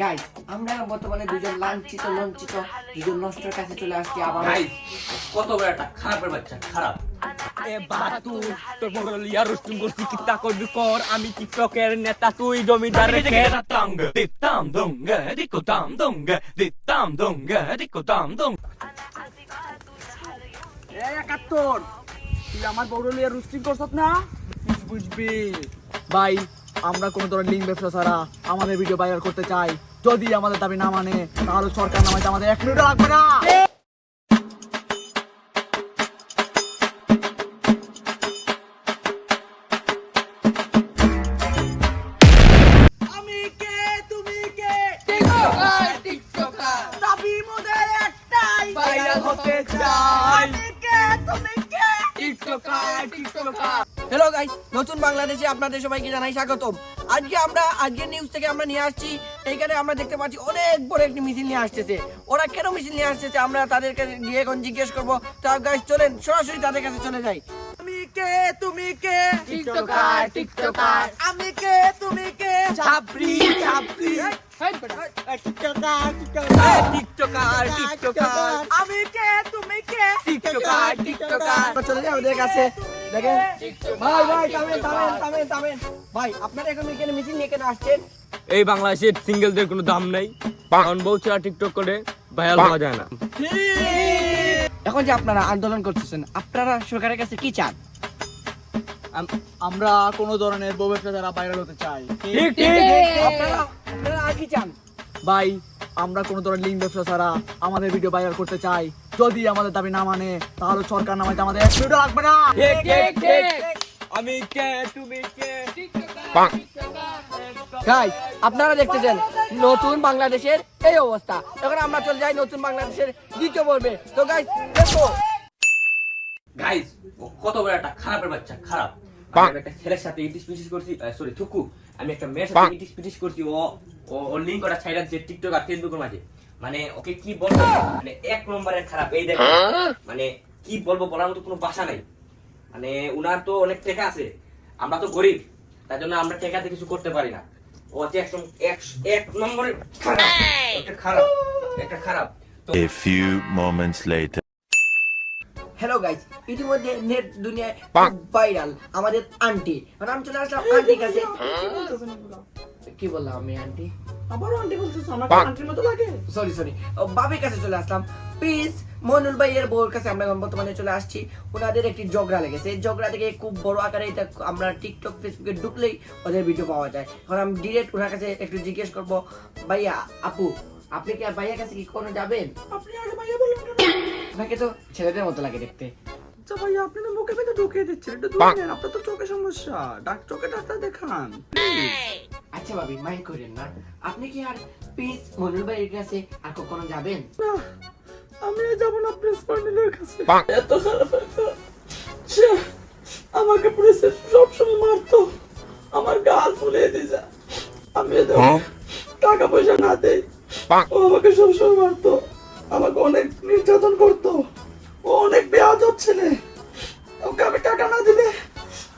Guys আমরা বর্তমানে দুজন লাঞ্ছিত লঞ্চিত দুজন নষ্টের কাছে চলে আসছি আবার। গাইস কত বড় একটা খারাপের বাচ্চা খারাপ। এ বাতু তোর বড় লিয়া করছি কিতা করবি কর? আমি টিকটকের নেতা তুই জমিদার রেখে Tam dittam dunga dikko tam dunga dittam dunga dikko tam dung একাত্তর তুই আমার বড় লিয়া রুস্টিং করছত না? বুঝবি। ভাই আমরা কোনো ধরনের লিঙ্ক ব্যবসা ছাড়া আমাদের ভিডিও ভাইরাল করতে চাই। যদি আমাদের দাবি না মানে তাহলে সরকার নামাইতে আমাদের এক মিনিটও লাগবে না। আমি কে? তুমি কে? টিকটকার টিকটকার দাবি মোদের একটাই। ভাইরাল হতে চাই। আমি কে? তুমি কে? TikToker TikToker. হ্যালো গাইস নতুন বাংলাদেশে আপনাদের সবাইকে জানাই স্বাগতম। আজকে আমরা আজকের নিউজ থেকে আমরা নিয়ে আসছি। এইখানে আমরা দেখতে পাচ্ছি অনেক বড় একটি মিছিল নিয়ে আসতেছে। ওরা কেন মিছিল নিয়ে আসতেছে আমরা তাদের কাছে গিয়ে এখন জিজ্ঞেস করব। তা গাইস চলেন সরাসরি তাদের কাছে চলে যাই। আমি কে? তুমি কে? TikToker, TikToker. আমি কে? তুমি কে? TikToker TikToker. TikToker TikToker. আমি কে? তুমি কে? TikToker TikToker. চলে যাই ওদের কাছে। দেখেন? ভাই ভাই থামেন থামেন থামেন থামেন ভাই আপনারা এখন এখানে মিছিল নিয়ে কেন আসছেন? এই বাংলাদেশের সিঙ্গেলদের কোনো দাম নাই। কারণ বউ ছাড়া টিকটক করে ভাইরাল হওয়া যায় না। এখন যে আপনারা আন্দোলন করতেছেন আপনারা সরকারের কাছে কি চান? আমরা কোনো ধরনের বউ ব্যবসা দ্বারা ভাইরাল হতে চাই। ঠিক ঠিক। আপনারা আপনারা আর কি চান? ভাই আমরা কোনো ধরনের লিঙ্ক ব্যবসা ছাড়া আমাদের ভিডিও ভাইরাল করতে চাই। যদি আমাদের দাবি না মানে তাহলে সরকার নামাইতে আমাদের এক মিনিটও লাগবে না। আমি কে তুমি কে? গাইস আপনারা দেখতেছেন নতুন বাংলাদেশের এই অবস্থা। এখন আমরা চলে যাই নতুন বাংলাদেশের দ্বিতীয় পর্বে। তো গাইস দেখো। গাইস কত বড় একটা খারাপের বাচ্চা খারাপ। আমি একটা ছেলের সাথে ইটিস পিটিস করছি সরি থুকু। আমি একটা মেয়ের সাথে ইটিস পিটিস করছি ও ও লিঙ্ক ছাইরা দিচ্ছে টিকটক আর ফেসবুকের মাঝে। মানে ওকে কি বলব? মানে এক নম্বরের খারাপ এই দেখো। মানে কি বলব বলার মতো কোনো ভাষা নাই। মানে উনার তো অনেক টাকা আছে। আমরা তো গরিব তাই জন্য আমরা টাকাতে কিছু করতে পারি না। ও হচ্ছে একদম এক এক নম্বরের খারাপ একটা খারাপ একটা খারাপ। A few moments later. Hello guys ইতিমধ্যে নেট দুনিয়ায় ভাইরাল আমাদের আন্টি মানে আমি চলে আসলাম আন্টির কাছে। কি বললাম আমি আন্টি আবারও আন্টি বলতেছো আমাকে আন্টির মতো লাগে? সরি সরি বাবির কাছে চলে আসলাম। প্লিজ মনুল ভাইয়ের বউর কাছে আমরা বর্তমানে চলে আসছি। ওনাদের একটি ঝগড়া লেগেছে। এই ঝগড়া থেকে খুব বড় আকারে এটা আমরা টিকটক ফেসবুকে ঢুকলেই ওদের ভিডিও পাওয়া যায়। এখন আমি ডিরেক্ট ওনার কাছে একটু জিজ্ঞেস করব ভাইয়া আপু আপনি কি আর ভাইয়ার কাছে কি কোনো যাবেন? আপনি আগে ভাইয়া বলুন আপনাকে তো ছেলেদের মতো লাগে দেখতে। আচ্ছা ভাইয়া আপনি তো মুখে ভেতরে ঢুকিয়ে দিচ্ছেন। একটু দূরে আপনার তো চোখে সমস্যা। ডাক চোখে ডাক্তার দেখান। আচ্ছা ভাবি মাইন্ড করেন না। আপনি কি আর প্লিজ মনুল ভাইয়ের কাছে আর কখনো যাবেন? না আমি যাব না প্রেস পার্টনারের কাছে। এত খারাপ একটা সে আমাকে প্রেসে সবসময় মারতো। আমার গাল ফুলে দিয়েছে। আমি টাকা পয়সা না দেই। ও আমাকে সবসময় মারতো। আমাকে অনেক নির্যাতন করতো। ও অনেক বেয়াদব ছেলে। ওকে আমি টাকা না দিলে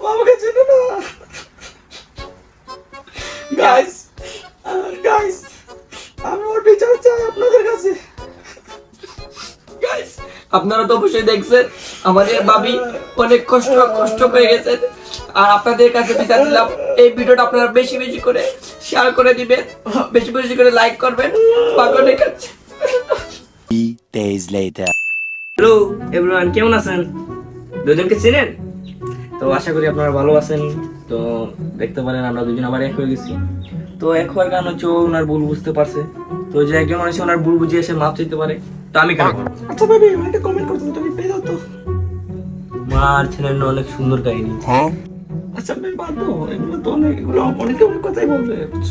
ও আমাকে চেনে না। গাইস গাইস আমি ওর বিচার চাই আপনাদের কাছে। গাইস আপনারা তো অবশ্যই দেখছেন আমাদের বাবি অনেক কষ্ট কষ্ট পেয়ে গেছেন। আর আপনাদের কাছে বিচার দিলাম এই ভিডিওটা আপনারা বেশি বেশি করে শেয়ার করে দিবেন বেশি বেশি করে লাইক করবেন অনেক কাছে। Three days later. Hello everyone কেমন আছেন? দুজনকে চেনেন? তো আশা করি আপনারা ভালো আছেন। তো দেখতে পারেন আমরা দুজন আবার এক হয়ে গেছি। তো এক হওয়ার কারণ হচ্ছে ও ওনার ভুল বুঝতে পারছে। তো যে একজন মানুষ ওনার ভুল বুঝিয়ে এসে মাপ চাইতে পারে। তো আমি কেন করব? আচ্ছা ভাবি আমাকে কমেন্ট করতে তুমি পেয়ে দাও তো। মার ছেলের না অনেক সুন্দর কাহিনী। আচ্ছা আমি বাদ দাও এগুলো তো অনেক এগুলো অনেকে অনেক কথাই বলবে বুঝছ?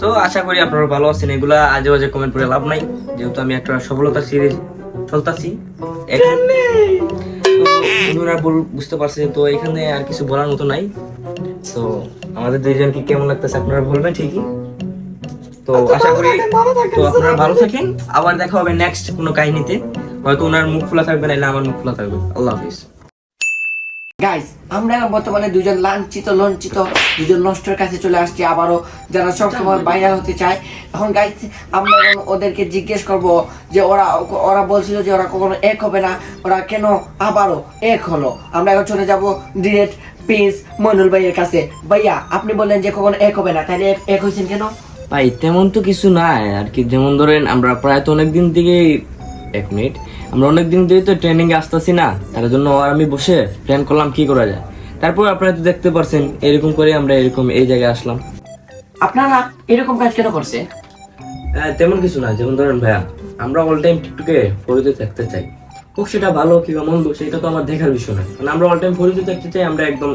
তো আশা করি আপনারা ভালো আছেন। এগুলা আজে বাজে কমেন্ট করে লাভ নাই। যেহেতু আমি একটা সফলতার সিরিজ চলতাছি। বুঝতে পারছে তো এখানে আর কিছু বলার মতো নাই। তো আমাদের দুইজনকে কেমন লাগতেছে আপনারা বলবেন ঠিকই। তো আশা করি তো আপনারা ভালো থাকেন। আবার দেখা হবে নেক্সট কোনো কাহিনীতে। হয়তো ওনার মুখ খোলা থাকবে না আমার মুখ খোলা থাকবে। আল্লাহ হাফিজ। গাইস আমরা এখন বর্তমানে দুজন লাঞ্ছিত লঞ্চিত দুজন নষ্টের কাছে চলে আসছি আবারও যারা সবসময় বাইরে হতে চায়। এখন গাইস আমরা এখন ওদেরকে জিজ্ঞেস করব যে ওরা ওরা বলছিল যে ওরা কখনো এক হবে না ওরা কেন আবারও এক হলো? আমরা এখন চলে যাব ডিরেক্ট প্রিন্স মইনুল ভাইয়ের কাছে। ভাইয়া আপনি বললেন যে কখনো এক হবে না তাহলে এক- এক হয়েছেন কেন? ভাই তেমন তো কিছু নাই আর কি। যেমন ধরেন আমরা প্রায় তো অনেকদিন থেকে এক মিনিট। আমরা অনেক দিন থেকে তো ট্রেনিং এ আসতেছি না তার জন্য আর আমি বসে প্ল্যান করলাম কি করা যায়। তারপর আপনারা তো দেখতে পারছেন এরকম করে আমরা এরকম এই জায়গায় আসলাম। আপনারা এরকম কাজ কেন করছে তেমন কিছু না যেমন ধরেন ভাইয়া আমরা অল টাইম টিকটকে ফরিতে থাকতে চাই। হোক সেটা ভালো কিংবা মন্দ সেটা তো আমার দেখার বিষয় না মানে আমরা অল টাইম ফরিতে থাকতে চাই আমরা একদম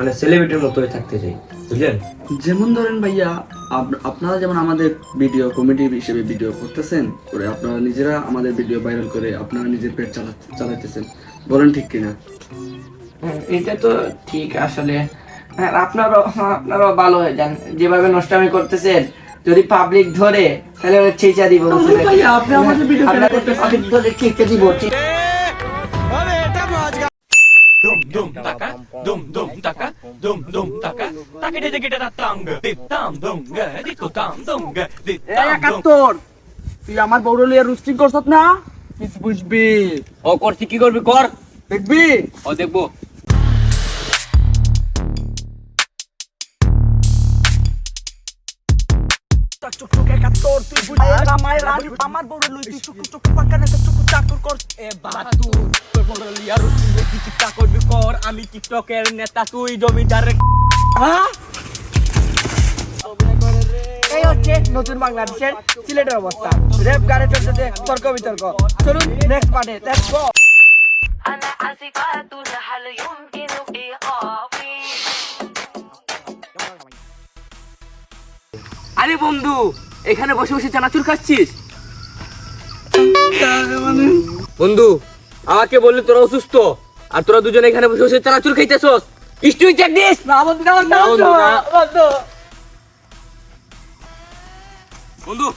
মানে সেলিব্রিটির মতো থাকতে চাই বুঝলেন যেমন ধরেন ভাইয়া আপ- আপনারা যেমন আমাদের ভিডিও কমেডি হিসেবে ভিডিও করতেছেন করে আপনারা নিজেরা আমাদের ভিডিও ভাইরাল করে আপনারা নিজের পেট চালা চালাইতেছেন বলেন ঠিক কিনা হ্যাঁ, এটা তো ঠিক আসলে হ্যাঁ, আপনারও আপনারও ভালো হয়ে যান যেভাবে নষ্টামি করতেছেন যদি পাবলিক ধরে তাহলে ওরা চেঁচা দিব আপনি আমাদের করতেছেন? পাবলিক ধরে চেঁচা দিব ঠিক- Dum dum taka, dum dum taka, taka, de de de tang, de tam dong, de ko tam dong, de tam. একাত্তর তুই আমার বড় লিয়ে রুস্টিং করছত না? তুই বুঝবি। ও করছি কি করবি কর। দেখবি? ও দেখব। চুক একাত্তর তুই বুঝবি? আমার রানী আমার বড় লই তুই চুক চুক পাকা না চুক চাকুর কর এ বাহাতুর তোর বড় লিয়া রুস্টিং দেখি টিকটক করবি কর আমি টিকটকের নেতা তুই জমিদার হ্যাঁ এই হচ্ছে নতুন বাংলাদেশের সিলেটের অবস্থা রেপ গানে চলতেছে তর্ক বিতর্ক চলুন নেক্সট পার্টে লেটস গো أنا آسفة هل يمكن إيقافي আরে বন্ধু এখানে বসে বসে চানাচুর খাচ্ছিস বন্ধু আমাকে বললি তোরা অসুস্থ আর তোরা দুজনে এখানে বসে বসে চানাচুর খাইতেছস। স্টুই চেক দিস। না বন্ধু না বন্ধু। বন্ধু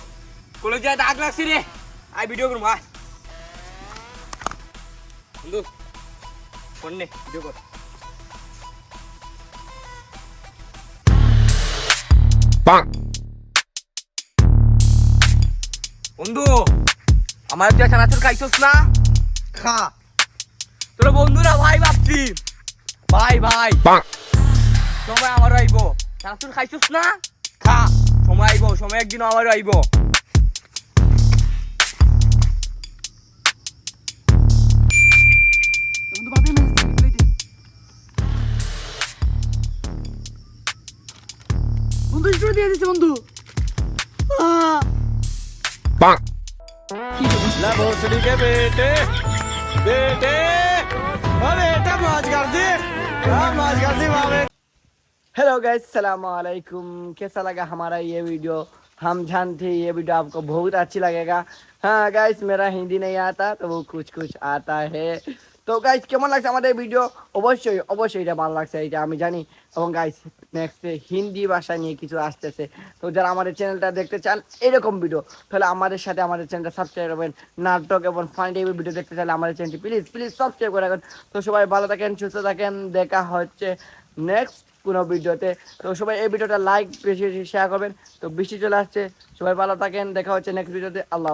কলেজে দাগ লাগছে রে। আই ভিডিও করব আয়। বন্ধু ফোন নে ভিডিও কর। বন্ধু আমার তুই চানাচুর খাইছস না? খা। তোর বন্ধুরা ভাই ভাবছি। ভাই ভাই। সময় আমারও আইব। চানাচুর খাইছস না? খা। সময় আইব সময় একদিন আমারও আইব। বন্ধু দিয়ে দিছে বন্ধু আহ हेलो गाइस सलाम अलैकुम कैसा लगा हमारा ये वीडियो हम जानते हैं ये वीडियो आपको बहुत अच्छी लगेगा हाँ गाइस मेरा हिंदी नहीं आता तो वो कुछ कुछ आता है তো গাইস কেমন লাগছে আমাদের ভিডিও অবশ্যই অবশ্যই এটা ভালো লাগছে এটা আমি জানি এবং গাইস নেক্সট হিন্দি ভাষা নিয়ে কিছু আসতেছে। তো যারা আমাদের চ্যানেলটা দেখতে চান, এরকম ভিডিও তাহলে আমাদের সাথে আমাদের চ্যানেলটা সাবস্ক্রাইব করবেন। নাটক এবং ফানি টাইপের ভিডিও দেখতে চাইলে আমাদের চ্যানেলটি প্লিজ প্লিজ সাবস্ক্রাইব করে রাখুন। তো সবাই ভালো থাকেন, সুস্থ থাকেন। দেখা হচ্ছে নেক্সট কোনো ভিডিওতে তো সবাই এই ভিডিওটা লাইক বেশি বেশি শেয়ার করবেন। তো বৃষ্টি চলে আসছে। সবাই ভালো থাকেন। দেখা হচ্ছে নেক্সট ভিডিওতে আল্লাহ।